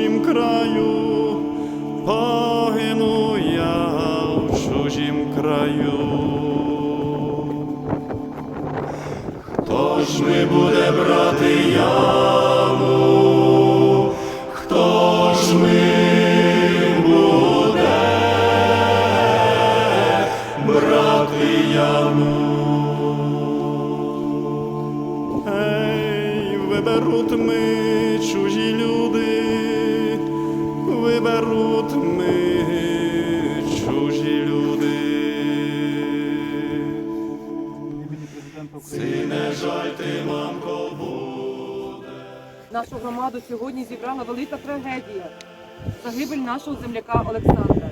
чужім краю, погину я в чужім краю. Хто ж ми буде брати яму? Хто ж ми буде брати? Ей, виберуть ми чужі люди, виберуть ми чужі люди. Сине жаль ти, мамко, буде. Нашу громаду сьогодні зібрала велика трагедія. Загибель нашого земляка Олександра.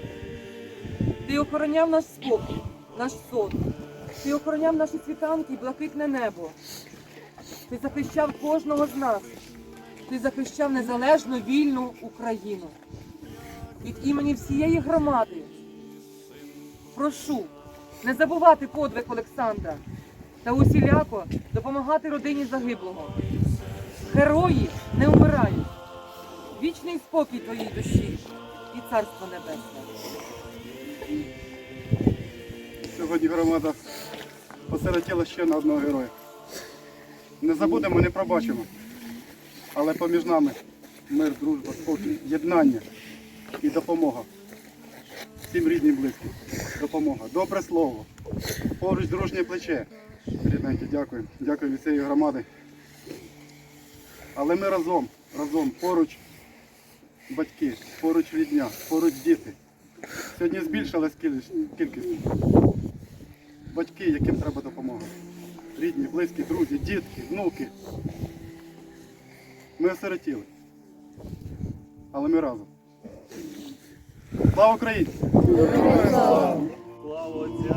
Ти охороняв наш спокій, наш сон. Ти охороняв наші світанки і блакитне небо. Ти захищав кожного з нас. Ти захищав незалежну вільну Україну. Від імені всієї громади. Прошу не забувати подвиг Олександра та усіляко допомагати родині загиблого. Герої не вмирають. Вічний спокій твоїй душі і царство небесне. Сьогодні громада посиротіла ще на одного героя. Не забудемо, не пробачимо. Але поміж нами мир, дружба, спокій, єднання і допомога. Всім рідним близьким. Допомога. Добре слово. Поруч дружнє плече. Рідненькі, дякую. Дякую від цієї громади. Але ми разом, разом, поруч батьки, поруч рідня, поруч діти. Сьогодні збільшилась кількість- батьки, яким треба допомога. Рідні, близькі, друзі, дітки, внуки. Ми осиротіли. Але ми разом. Слава Україні! Слава Отця